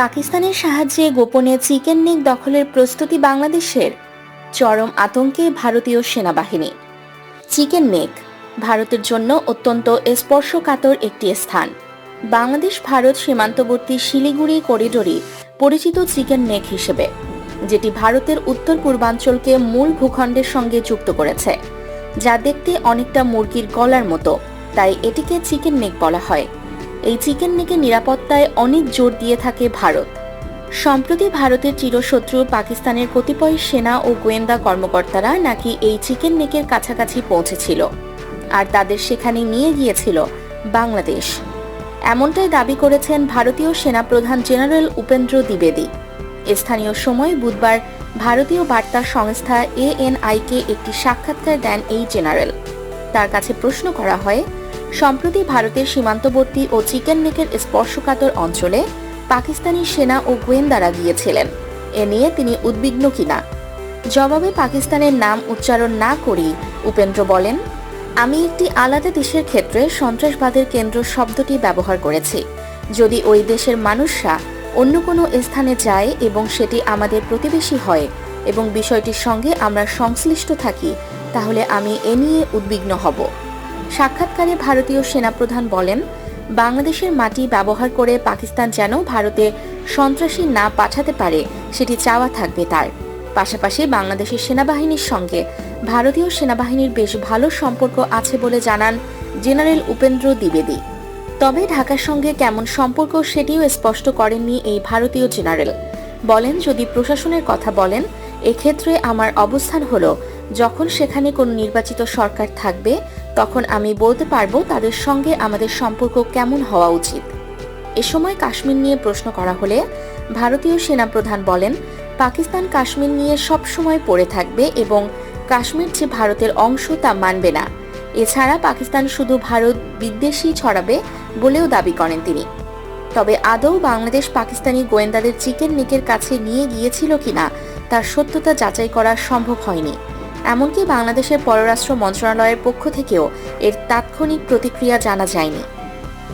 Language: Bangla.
পাকিস্তানের সাহায্যে গোপনে চিকেন নেক দখলের প্রস্তুতি বাংলাদেশের চরম আতঙ্কে ভারতীয় সেনাবাহিনী। চিকেন নেক ভারতের জন্য অত্যন্ত স্পর্শকাতর একটি স্থান। বাংলাদেশ ভারত সীমান্তবর্তী শিলিগুড়ি করিডোরই পরিচিত চিকেন নেক হিসেবে, যেটি ভারতের উত্তর পূর্বাঞ্চলকে মূল ভূখণ্ডের সঙ্গে যুক্ত করেছে, যা দেখতে অনেকটা মুরগির গলার মতো, তাই এটিকে চিকেন নেক বলা হয়। এই চিকেন নেকের নিরাপত্তায় অনেক জোর দিয়ে থাকে ভারত। সম্প্রতি ভারতের চিরশত্রু পাকিস্তানের কতিপয় সেনা ও গোয়েন্দা কর্মকর্তারা নাকি এই চিকেন নেকের কাছাকাছি পৌঁছেছিল আর তাদের সেখানে নিয়ে গিয়েছিল বাংলাদেশ। এমনটাই দাবি করেছেন ভারতীয় সেনাপ্রধান জেনারেল উপেন্দ্র দ্বিবেদী। স্থানীয় সময় বুধবার ভারতীয় বার্তা সংস্থা এএনআইকে একটি সাক্ষাৎকার দেন এই জেনারেল। তার কাছে প্রশ্ন করা হয় সম্প্রতি ভারতের সীমান্তবর্তী ও চিকেন নেকের স্পর্শকাতর অঞ্চলে পাকিস্তানি সেনা ও গোয়েন্দারা গিয়েছিলেন। এ নিয়ে তিনি উদ্বিগ্ন কিনা? জবাবে পাকিস্তানের নাম উচ্চারণ না করেই উপেন্দ্র বলেন, আমি একটি আলাদা দেশের ক্ষেত্রে সন্ত্রাসবাদের কেন্দ্র শব্দটি ব্যবহার করেছি। যদি ওই দেশের মানুষরা অন্য কোনো স্থানে যায় এবং সেটি আমাদের প্রতিবেশী হয় এবং বিষয়টির সঙ্গে আমরা সংশ্লিষ্ট থাকি, তাহলে আমি এ নিয়ে উদ্বিগ্ন হব। সাক্ষাৎকারে ভারতীয় সেনাপ্রধান বলেন, বাংলাদেশের মাটি ব্যবহার করে পাকিস্তান যেন ভারতে সন্ত্রাসী না পাঠাতে পারে, সেটি চাওয়া থাকবে তার। পাশাপাশি বাংলাদেশের সেনাবাহিনীর সঙ্গে ভারতীয় সেনাবাহিনীর বেশ ভালো সম্পর্ক আছে বলে জানান জেনারেল উপেন্দ্র দ্বিবেদী। তবে ঢাকার সঙ্গে কেমন সম্পর্ক সেটিও স্পষ্ট করেননি এই ভারতীয় জেনারেল। বলেন, যদি প্রশাসনের কথা বলেন, এক্ষেত্রে আমার অবস্থান হলো যখন সেখানে কোনো নির্বাচিত সরকার থাকবে, তখন আমি বলতে পারব তাদের সঙ্গে আমাদের সম্পর্ক কেমন হওয়া উচিত। এ সময় কাশ্মীর নিয়ে প্রশ্ন করা হলে ভারতীয় সেনাপ্রধান বলেন, পাকিস্তান কাশ্মীর নিয়ে সব সময় পড়ে থাকবে এবং কাশ্মীর যে ভারতের অংশ তা মানবে না। এছাড়া পাকিস্তান শুধু ভারত বিদ্বেষী ছড়াবে বলেও দাবি করেন তিনি। তবে আদৌ বাংলাদেশ পাকিস্তানি গোয়েন্দাদের চিকেন নেকের কাছে নিয়ে গিয়েছিল কিনা, তার সত্যতা যাচাই করা সম্ভব হয়নি। এমনকি বাংলাদেশের পররাষ্ট্র মন্ত্রণালয়ের পক্ষ থেকেও এর তাৎক্ষণিক প্রতিক্রিয়া জানা যায়নি।